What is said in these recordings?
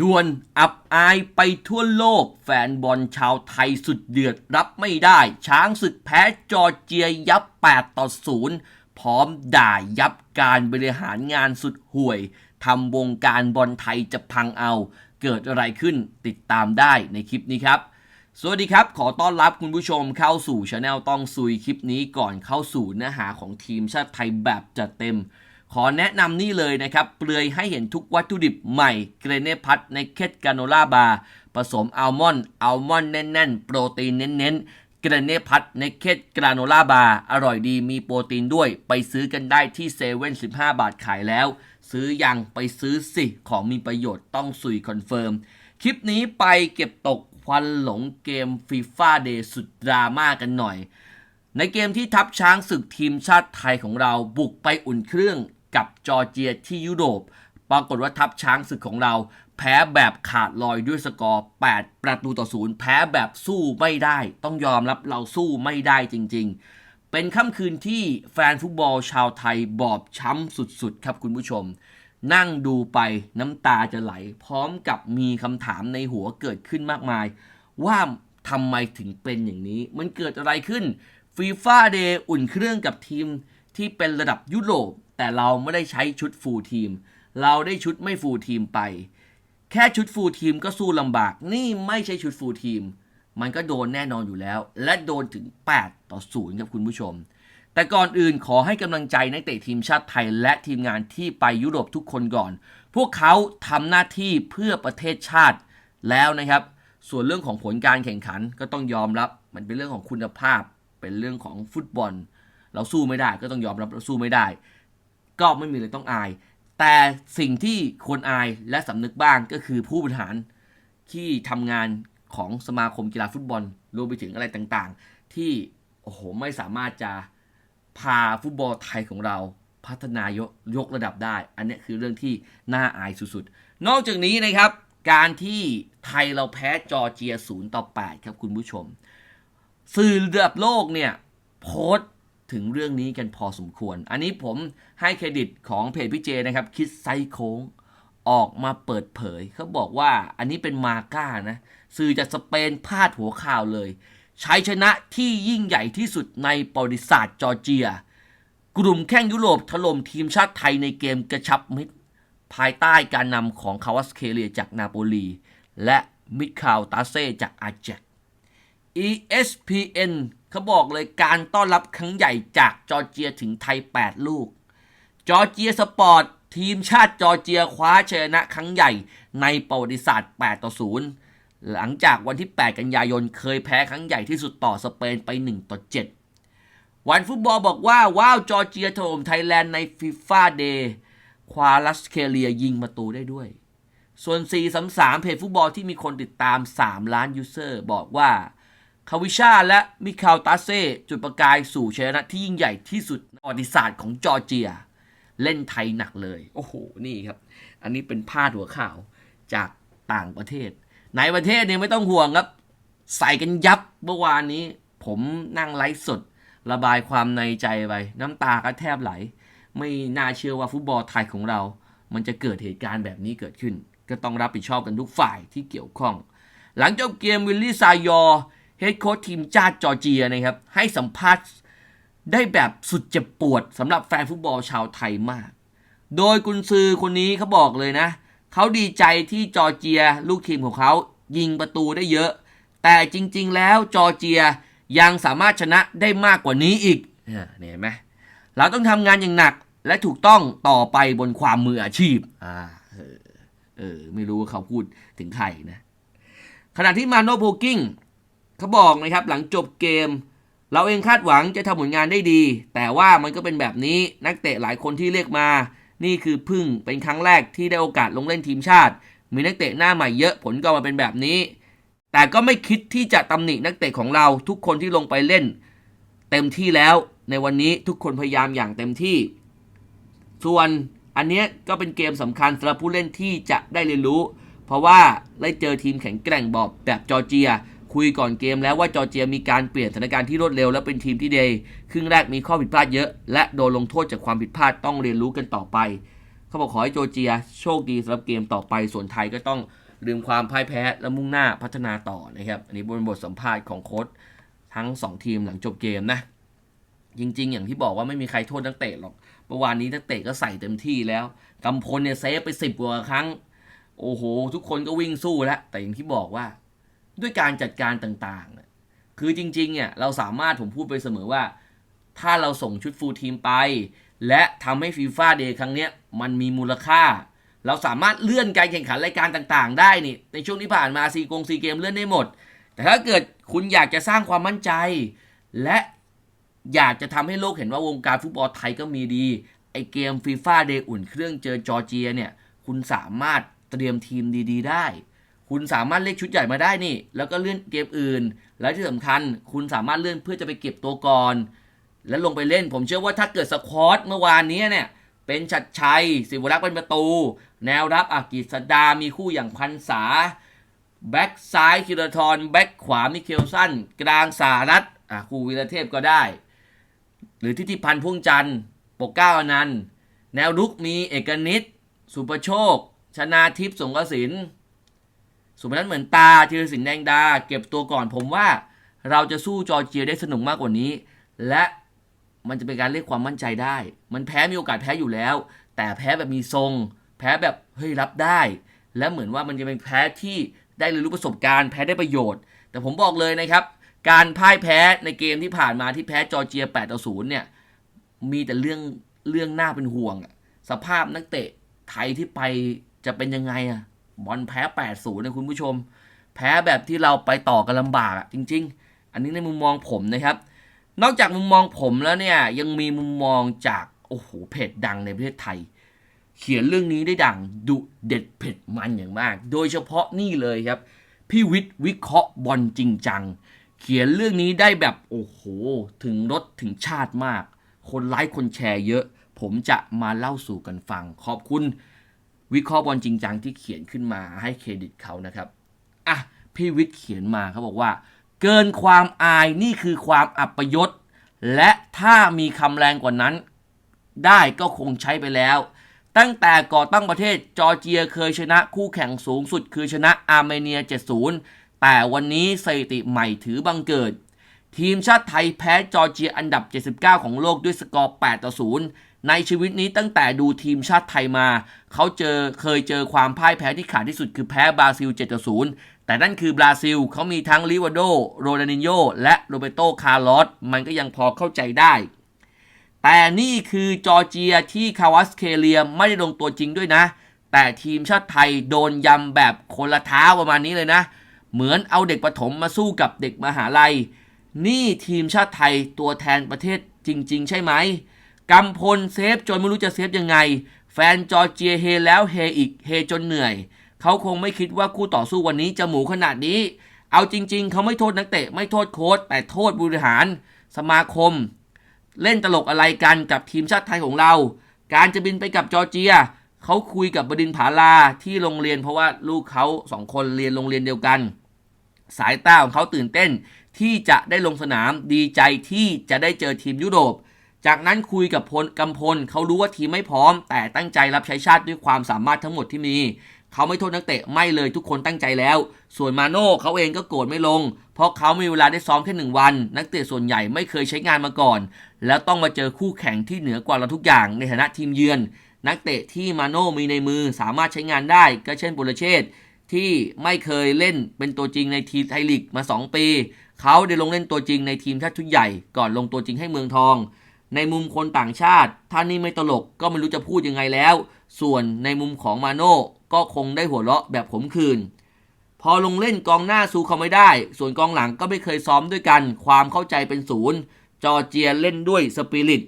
ดวนอับอายไปทั่วโลก แฟนบอลชาวไทยสุดเดือดรับไม่ได้ ช้างศึกแพ้จอร์เจียยับ 8 ต่อ 0 พร้อมด่ายับการบริหารงานสุดห่วยทำวงการบอลไทยจะพังเอา เกิดอะไรขึ้นติดตามได้ในคลิปนี้ครับ สวัสดีครับ ขอต้อนรับคุณผู้ชมเข้าสู่ช anel ต้องซุยคลิปนี้ก่อนเข้าสู่เนื้อหาของทีมชาติไทยแบบจัดเต็ม ขอแนะนำนี่เลยนะครับ เปลือยให้เห็นทุกวัตถุดิบใหม่เกรเนพัทในเคทกาโนล่าบาร์ผสมอัลมอนด์อัลมอนด์แน่นๆ โปรตีนเน้นๆเกรเนพัทในเคทกราโนล่าบาร์อร่อยดีมีโปรตีนด้วย ไปซื้อกันได้ที่เซเว่น15บาทขายแล้ว ซื้อยังไปซื้อสิ ของมีประโยชน์ต้องสุยคอนเฟิร์ม คลิปนี้ไปเก็บตกควันหลงเกมฟีฟ่าเดย์สุดดราม่ากันหน่อยในเกมที่ทัพช้างศึกทีมชาติไทยของเราบุกไปอุ่นเครื่อง กับจอร์เจียที่ยุโรป ปรากฏว่าทัพช้างศึกของเรา แพ้แบบขาดลอยด้วยสกอร์ 8 ประตูต่อศูนย์แพ้แบบสู้ไม่ได้ ต้องยอมรับเราสู้ไม่ได้จริง ๆ เป็นค่ำคืนที่แฟนฟุตบอลชาวไทยบอบช้ำสุดๆ ครับคุณผู้ชม นั่งดูไปน้ำตาจะไหล พร้อมกับมีคำถามในหัวเกิดขึ้นมากมาย ว่าทำไมถึงเป็นอย่างนี้ มันเกิดอะไรขึ้นฟีฟ่าเดย์อุ่นเครื่องกับทีมที่เป็นระดับยุโรป แต่เราไม่ได้ใช้ชุดฟูลทีม เราได้ชุดไม่ฟูลทีมไป แค่ชุดฟูลทีมก็สู้ลำบาก นี่ไม่ใช่ชุดฟูลทีม มันก็โดนแน่นอนอยู่แล้ว และโดนถึง 8 ต่อ 0 ครับคุณผู้ชม แต่ก่อนอื่นขอให้กำลังใจนักเตะทีมชาติไทย และทีมงานที่ไปยุโรปทุกคนก่อน พวกเขาทำหน้าที่เพื่อประเทศชาติแล้วนะครับ ส่วนเรื่องของผลการแข่งขันก็ต้องยอมรับ มันเป็นเรื่องของคุณภาพ เป็นเรื่องของฟุตบอล เราสู้ไม่ได้ก็ต้องยอมรับเราสู้ไม่ได้ ก็ไม่มีอะไรต้องอาย แต่สิ่งที่ควรอายและสำนึกบ้างก็คือผู้บริหารที่ทำงานของสมาคมกีฬาฟุตบอลรวมไปถึงอะไรต่างๆ ที่โอ้โหไม่สามารถจะพาฟุตบอลไทยของเราพัฒนายกยกระดับได้ อันนี้คือเรื่องที่น่าอายสุดๆ นอกจากนี้นะครับ การที่ไทยเราแพ้จอร์เจีย0ต่อ8ครับคุณผู้ชม สื่อระดับโลกเนี่ย โพสต์ ถึงเรื่องนี้กันพอสมควร อันนี้ผมให้เครดิตของเพจพี่เจนะครับ คิดไซโค้งออกมาเปิดเผย เขาบอกว่าอันนี้เป็นมาก้านะ สื่อจากสเปนพาดหัวข่าวเลยชัยชนะที่ยิ่งใหญ่ที่สุดในประวัติศาสตร์จอร์เจีย กลุ่มแข่งยุโรปถล่มทีมชาติไทยในเกมกระชับมิตร ภายใต้การนำของคาวาสเคเลียจากนาโปลี และมิคาลตาเซจากอาแจก ESPN เขาบอกเลยการต้อนรับครั้งใหญ่จากจอร์เจียถึงไทย 8 ลูก จอร์เจียสปอร์ต ทีมชาติจอร์เจียคว้าชนะครั้งใหญ่ในประวัติศาสตร์ 8 ต่อ 0 หลังจากวันที่ 8 กันยายนเคยแพ้ครั้งใหญ่ที่สุดต่อสเปนไป 1 ต่อ 7 วันฟุตบอลบอกว่า ว้าวจอร์เจียถล่มไทยแลนด์ในฟีฟ่าเดย์ควาลัสเคเลียยิงประตูได้ด้วย ส่วน 433 เพจฟุตบอลที่มีคนติดตาม 3 ล้านยูเซอร์ บอกว่า คาวิชาและมิคาลตาเซ่จุดประกายสู่ชัยชนะที่ยิ่งใหญ่ที่สุดในประวัติศาสตร์ของจอร์เจีย เล่นไทยหนักเลย โอ้โห นี่ครับ อันนี้เป็นพาดหัวข่าวจากต่างประเทศ ในประเทศเนี่ยไม่ต้องห่วงครับ ใส่กันยับเมื่อวานนี้ ผมนั่งไลฟ์สด ระบายความในใจไปน้ำตาก็แทบไหล ไม่น่าเชื่อว่าฟุตบอลไทยของเรา มันจะเกิดเหตุการณ์แบบนี้เกิดขึ้น ก็ต้องรับผิดชอบกันทุกฝ่ายที่เกี่ยวข้อง หลังจบเกมวิลลี่ซายอร์ ฮดโค้ชทีมชาติจอร์เจียนะครับให้สัมภาษณ์ได้แบบสุดเจ็บปวดสำหรับแฟนฟุตบอลชาวไทยมาก โดยกุนซือคนนี้เขาบอกเลยนะ เขาดีใจที่จอร์เจียลูกทีมของเขายิงประตูได้เยอะ แต่จริง ๆ แล้วจอร์เจียยังสามารถชนะได้มากกว่านี้อีกเนี่ยเห็นไหมเราต้องทำงานอย่างหนักและถูกต้องต่อไปบนความมืออาชีพอ่าเออเออไม่รู้ว่าเขาพูดถึงใครนะ ขณะที่มาโนโพกิ้ง เขาบอกนะครับหลังจบเกม เราเองคาดหวังจะทำผลงานได้ดี แต่ว่ามันก็เป็นแบบนี้นักเตะหลายคนที่เรียกมา นี่คือพึ่งเป็นครั้งแรกที่ได้โอกาสลงเล่นทีมชาติ มีนักเตะหน้าใหม่เยอะผลก็มาเป็นแบบนี้ แต่ก็ไม่คิดที่จะตำหนินักเตะของเราทุกคนที่ลงไปเล่น เต็มที่แล้วในวันนี้ทุกคนพยายามอย่างเต็มที่ ส่วนอันนี้ก็เป็นเกมสำคัญสำหรับผู้เล่นที่จะได้เรียนรู้ เพราะว่าได้เจอทีมแข็งแกร่งบอบแบบจอร์เจีย คุยก่อนเกมแล้วว่าจอร์เจียมีการเปลี่ยนสถานการณ์ที่รวดเร็วและเป็นทีมที่ดีครึ่งแรกมีข้อผิดพลาดเยอะ และโดนลงโทษจากความผิดพลาดต้องเรียนรู้กันต่อไป เขาบอกขอให้โจร์เจียโชคดีสำหรับเกมต่อไปส่วนไทยก็ต้องลืมความพ่ายแพ้และมุ่งหน้าพัฒนาต่อนะครับอันนี้บนบทสัมภาษณ์ของโค้ชทั้ง 2 ทีมหลังจบเกมนะจริง ๆ อย่างที่บอกว่าไม่มีใครโทษนักเตะหรอกเมื่อวานนี้นักเตะก็ใส่เต็มที่แล้วกำพลเนี่ยเซฟไปสิบกว่าครั้ง โอ้โห ทุกคนก็วิ่งสู้แล้วแต่อย่างที่บอกว่า ด้วยการจัดการต่างๆ คือจริงๆเนี่ยเราสามารถผมพูดไปเสมอว่า ถ้าเราส่งชุดฟูลทีมไป และทำให้ฟีฟ่าเดย์ครั้งเนี้ยมันมีมูลค่า เราสามารถเลื่อนการแข่งขันรายการต่างๆ ได้นี่ในช่วงที่ผ่านมาซีกงซีเกมเลื่อนได้หมด แต่ถ้าเกิดคุณอยากจะสร้างความมั่นใจ และอยากจะทำให้โลกเห็นว่าวงการฟุตบอลไทยก็มีดี ไอเกมฟีฟ่าเดย์อุ่นเครื่องเจอจอร์เจียเนี่ย คุณสามารถเตรียมทีมดี ๆ ได้ คุณสามารถเรียกชุดใหญ่มาได้นี่ แล้วก็เลื่อนเกมอื่น และที่สำคัญ คุณสามารถเลื่อนเพื่อจะไปเก็บตัวก่อน แล้วลงไปเล่น ผมเชื่อว่าถ้าเกิดสควอตเมื่อวานนี้เนี่ยเป็นชัดชัย สิวรักษ์เป็นประตู แนวรับอากิสดา มีคู่อย่างพันษา แบ็กซ้ายคิรทรแบ็กขวามิเคลสันกลางสารัตอะครูวีรเทพก็ได้ หรือทิติพันธ์พ่วงจันทร์ปกเก้าอนันต์แนวรุกมีเอกนิตสุประโชค ชนาทิพย์สงกสิน สุพนัทเหมือนตาธีรศิลป์แดงดา เก็บตัวก่อนผมว่า เราจะสู้จอร์เจียได้สนุกมากกว่านี้ และมันจะเป็นการเรียกความมั่นใจได้ มันแพ้มีโอกาสแพ้อยู่แล้ว แต่แพ้แบบมีทรง แพ้แบบเฮ้ยรับได้ และเหมือนว่ามันจะเป็นแพ้ที่ได้เรียนรู้ประสบการณ์แพ้ได้ประโยชน์ แต่ผมบอกเลยนะครับ การพ่ายแพ้ในเกมที่ผ่านมาที่แพ้จอร์เจีย8ต่อ0เนี่ยมีแต่เรื่องเรื่องน่าเป็นห่วง สภาพนักเตะไทยที่ไปจะเป็นยังไงอะ บอลแพ้8-0นะคุณผู้ชม แพ้แบบที่เราไปต่อกันลำบากอะจริง ๆ อันนี้ในมุมมองผมนะครับ นอกจากมุมมองผมแล้วเนี่ยยังมีมุมมองจากโอ้โหเพจดังในประเทศไทย เขียนเรื่องนี้ได้ดังดุเด็ดเผ็ดมันอย่างมาก โดยเฉพาะนี่เลยครับ พี่วิทย์วิเคราะห์บอลจริงจังเขียนเรื่องนี้ได้แบบโอ้โห ถึงรถถึงชาติมาก คนไลค์คนแชร์เยอะ ผมจะมาเล่าสู่กันฟัง ขอบคุณ วิเคราะห์บอลจริงจังที่เขียนขึ้นมาให้เครดิตเขานะครับอะพี่วิทย์เขียนมาเขาบอกว่า เกินความอายนี่คือความอัปยศและถ้ามีคำแรงกว่านั้น ได้ก็คงใช้ไปแล้ว ตั้งแต่ก่อตั้งประเทศจอร์เจียเคยชนะคู่แข่งสูงสุดคือชนะอาร์เมเนีย 7-0 แต่วันนี้สถิติใหม่ถือบังเกิด ทีมชาติไทยแพ้จอร์เจียอันดับ 79 ของโลกด้วยสกอร์ 8 ต่อ 0 ในชีวิตนี้ตั้งแต่ดูทีมชาติไทยมา เขาเจอเคยเจอความพ่ายแพ้ที่ขาดที่สุดคือแพ้บราซิล7ต่อ0แต่นั่นคือบราซิล เขามีทั้งลิวาโด โรดานิโยและโรเบโต คาร์ลอส มันก็ยังพอเข้าใจได้ แต่นี่คือจอร์เจียที่คาวาสเคเลียไม่ได้ลงตัวจริงด้วยนะ แต่ทีมชาติไทยโดนยำแบบคนละเท้าประมาณนี้เลยนะ เหมือนเอาเด็กประถมมาสู้กับเด็กมหาลัย นี่ทีมชาติไทยตัวแทนประเทศจริง ๆ ใช่ไหม กำพลเซฟจนไม่รู้จะเซฟยังไง แฟนจอร์เจียเฮแล้วเฮอีกเฮจนเหนื่อย เขาคงไม่คิดว่าคู่ต่อสู้วันนี้จะหมูขนาดนี้ เอาจริง ๆ เขาไม่โทษนักเตะไม่โทษโค้ชแต่โทษบริหาร สมาคม เล่นตลกอะไรกันกับทีมชาติไทยของเรา การจะบินไปกับจอร์เจียเขาคุยกับบดินผาลาที่โรงเรียนเพราะว่าลูกเขาสองคนเรียนโรงเรียนเดียวกัน สายตาของเขาตื่นเต้นที่จะได้ลงสนามดีใจที่จะได้เจอทีมยุโรป จากนั้นคุยกับพลกำพลเขารู้ว่าทีมไม่พร้อม แต่ตั้งใจรับใช้ชาติด้วยความสามารถทั้งหมดที่มี เขาไม่โทษนักเตะไม่เลยทุกคนตั้งใจแล้ว ส่วนมาโน่เขาเองก็โกรธไม่ลง เพราะเขามีเวลาได้ซ้อมแค่หนึ่งวัน นักเตะส่วนใหญ่ไม่เคยใช้งานมาก่อน แล้วต้องมาเจอคู่แข่งที่เหนือกว่าเราทุกอย่างในฐานะทีมเยือน นักเตะที่มาโน่มีในมือสามารถใช้งานได้ ก็เช่นบุรเชษฐ์ที่ไม่เคยเล่นเป็นตัวจริงในทีมไทยลีกมา 2 ปี เขาได้ลงเล่นตัวจริงในทีมชาติชุดใหญ่ ก่อนลงตัวจริงให้เมืองทอง ในมุมคนต่างชาติ ถ้านี่ไม่ตลกก็ไม่รู้จะพูดยังไงแล้ว ส่วนในมุมของมาโน่ก็คงได้หัวเราะแบบขมขื่นพอลงเล่นกองหน้าสู้เขาไม่ได้ ส่วนกองหลังก็ไม่เคยซ้อมด้วยกัน ความเข้าใจเป็นศูนย์ จอเจียเล่นด้วยสปิริต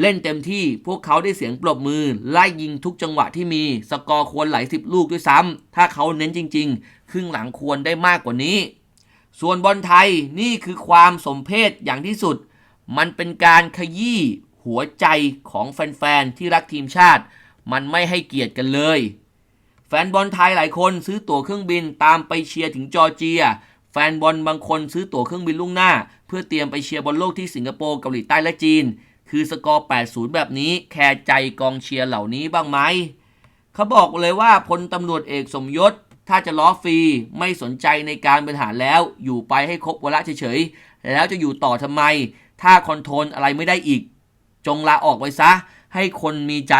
เล่นเต็มที่พวกเขาได้เสียงปรบมือ ไล่ยิงทุกจังหวะที่มี สกอร์ควรหลายสิบลูกด้วยซ้ำ ถ้าเขาเน้นจริง ๆ ครึ่งหลังควรได้มากกว่านี้ ส่วนบอลไทยนี่คือความสมเพศอย่างที่สุด มันเป็นการขยี้หัวใจของแฟนๆ ที่รักทีมชาติ มันไม่ให้เกียรติกันเลย แฟนบอลไทยหลายคนซื้อตั๋วเครื่องบินตามไปเชียร์ถึงจอร์เจีย แฟนบอลบางคนซื้อตั๋วเครื่องบินล่วงหน้า เพื่อเตรียมไปเชียร์บอลโลกที่สิงคโปร์เกาหลีใต้และจีน คือสกอร์ 80 แบบนี้แคร์ใจกองเชียร์เหล่านี้บ้างไหมเขาบอกเลยว่าพลตำรวจเอกสมยศ ถ้าจะล้อฟรีไม่สนใจในการบริหารแล้ว อยู่ไปให้ครบวาระเฉยๆแล้วจะอยู่ต่อทำไม ถ้าคอนโทรลอะไรไม่ได้อีก จงลาออกไปซะ ให้คนมีใจ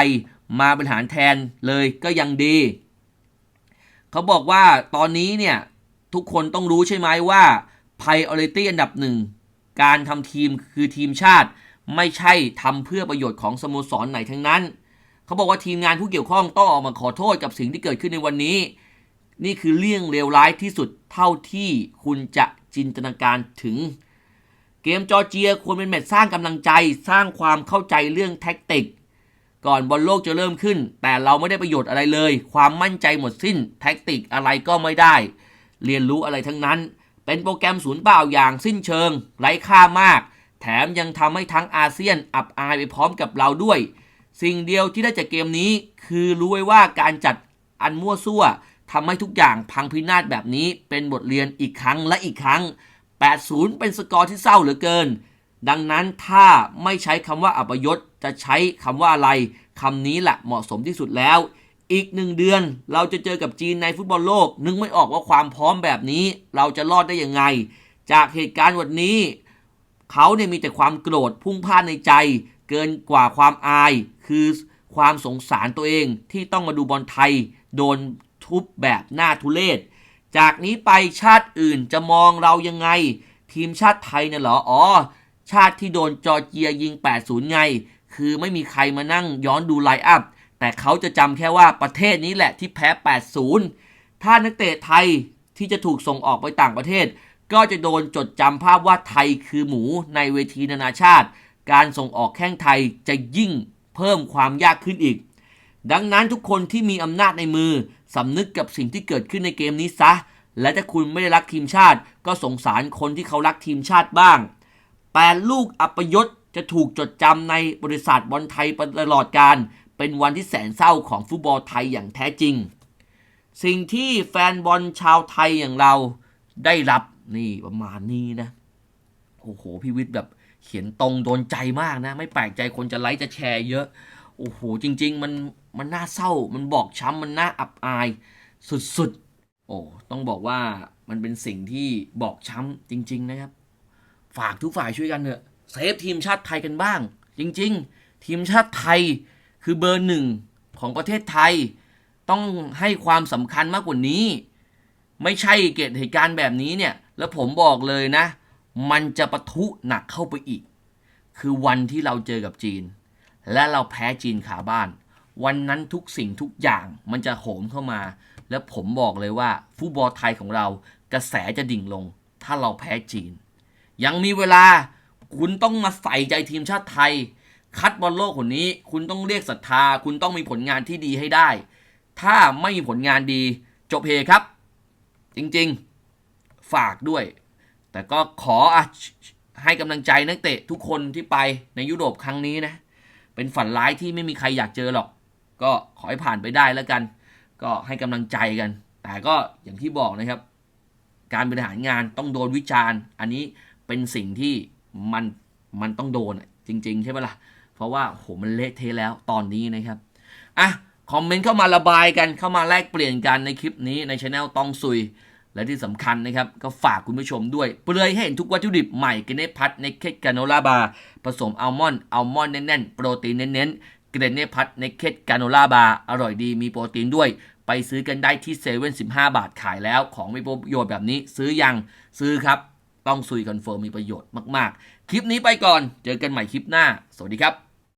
มาบริหารแทนเลยก็ยังดี เขาบอกว่าตอนนี้เนี่ย ทุกคนต้องรู้ใช่ไหมว่า priority อันดับหนึ่ง การทำทีมคือทีมชาติ ไม่ใช่ทำเพื่อประโยชน์ของสโมสรไหนทั้งนั้น เขาบอกว่าทีมงานผู้เกี่ยวข้องต้องออกมาขอโทษกับสิ่งที่เกิดขึ้นในวันนี้ นี่คือเรื่องเลวร้ายที่สุดเท่าที่คุณจะจินตนาการถึง เกมจอร์เจียควรเป็นแมตช์สร้างกำลังใจสร้างความเข้าใจเรื่องแท็กติก ก่อนบอลโลกจะเริ่มขึ้น แต่เราไม่ได้ประโยชน์อะไรเลย ความมั่นใจหมดสิ้นแท็กติกอะไรก็ไม่ได้ เรียนรู้อะไรทั้งนั้น เป็นโปรแกรมศูนย์เปล่าอย่างสิ้นเชิง ไร้ค่ามาก แถมยังทำให้ทั้งอาเซียนอับอายไปพร้อมกับเราด้วย สิ่งเดียวที่ได้จากเกมนี้ คือรู้ไว้ว่าการจัดอันมั่วซั่วทำให้ทุกอย่างพังพินาศแบบนี้เป็นบทเรียนอีกครั้งและอีกครั้ง 80 เป็นสกอร์ที่เศร้าเหลือเกิน ดังนั้นถ้าไม่ใช้คำว่าอัปยศจะใช้คำว่าอะไรคำนี้แหละเหมาะสมที่สุดแล้ว อีกหนึ่งเดือนเราจะเจอกับจีนในฟุตบอลโลก นึกไม่ออกว่าความพร้อมแบบนี้ เราจะรอดได้ยังไง จากเหตุการณ์วันนี้ เขาเนี่ยมีแต่ความโกรธพุ่งพ่านในใจ เกินกว่าความอาย คือความสงสารตัวเองที่ต้องมาดูบอลไทย โดนทุบแบบหน้าทุเลศ จากนี้ไปชาติอื่นจะมองเรายังไง ทีมชาติไทยเนี่ยเหรอ อ๋อ ชาติที่โดนจอร์เจียยิง 80 ไง คือไม่มีใครมานั่งย้อนดูไลน์อัพ แต่เขาจะจำแค่ว่าประเทศนี้แหละที่แพ้ 80 ถ้านักเตะไทยที่จะถูกส่งออกไปต่างประเทศ ก็จะโดนจดจำภาพว่าไทยคือหมูในเวทีนานาชาติ การส่งออกแข้งไทยจะยิ่งเพิ่มความยากขึ้นอีก ดังนั้นทุกคนที่มีอำนาจในมือสำนึกกับสิ่งที่เกิดขึ้นในเกมนี้ซะ และถ้าคุณไม่ได้รักทีมชาติ ก็สงสารคนที่เขารักทีมชาติบ้างแปดลูกอัปยศจะถูกจดจำในบริษัทบอลไทยตลอดการ เป็นวันที่แสนเศร้าของฟุตบอลไทยอย่างแท้จริง สิ่งที่แฟนบอลชาวไทยอย่างเราได้รับนี่ประมาณนี้นะโอ้โหพี่วิทย์แบบเขียนตรงโดนใจมากนะ ไม่แปลกใจคนจะไลค์จะแชร์เยอะ โอ้โหจริง ๆ มันมันน่าเศร้า มันบอกช้ำมันน่าอับอาย สุดๆ โอ้ต้องบอกว่ามันเป็นสิ่งที่บอกช้ำจริง ๆ นะครับ ฝากทุกฝ่ายช่วยกันเถอะเซฟทีมชาติไทยกันบ้าง จริง ๆ ทีมชาติไทยคือเบอร์หนึ่งของประเทศไทย ต้องให้ความสำคัญมากกว่านี้ ไม่ใช่เกิดเหตุการณ์แบบนี้เนี่ย แล้วผมบอกเลยนะ มันจะปะทุหนักเข้าไปอีก คือวันที่เราเจอกับจีน และเราแพ้จีนขาบ้าน วันนั้นทุกสิ่งทุกอย่างมันจะโหมเข้ามา และผมบอกเลยว่าฟุตบอลไทยของเรากระแสจะดิ่งลง ถ้าเราแพ้จีน ยังมีเวลาคุณต้องมาใส่ใจทีมชาติไทย คัดบอลโลกคนนี้ คุณต้องเรียกศรัทธา คุณต้องมีผลงานที่ดีให้ได้ ถ้าไม่มีผลงานดี จบเพครับ จริงๆฝากด้วย แต่ก็ขอให้กำลังใจนักเตะทุกคนที่ไปในยุโรปครั้งนี้นะ เป็นฝันร้ายที่ไม่มีใครอยากเจอหรอก ก็ขอให้ผ่านไปได้แล้วกัน ก็ให้กำลังใจกัน แต่ก็อย่างที่บอกนะครับ การบริหารงานต้องโดนวิจารณ์ อันนี้เป็นสิ่งที่มันมันต้องโดนจริง ๆ ใช่ไหมล่ะ เพราะว่าโหมันเละเทะแล้วตอนนี้นะครับอะคอมเมนต์เข้ามาระบายกันเข้ามาแลกเปลี่ยนกันในคลิปนี้ในช anel ต้องซุย และที่สำคัญนะครับ ก็ฝากคุณผู้ชมด้วย เปลือยให้เห็นทุกวัตถุดิบใหม่กินเนพัทในเคทกาโนล่าบาร์ผสมอัลมอนด์อัลมอนด์แน่นๆ โปรตีนเน้นๆเกรเนพัทในเคทกาโนล่าบาร์อร่อยดีมีโปรตีนด้วย ไปซื้อกันได้ที่เซเว่นสิบห้าบาทขายแล้ว ของมีประโยชน์แบบนี้ซื้อยังซื้อครับ ต้องซุยคอนเฟิร์มมีประโยชน์มากๆ คลิปนี้ไปก่อน เจอกันใหม่คลิปหน้า สวัสดีครับ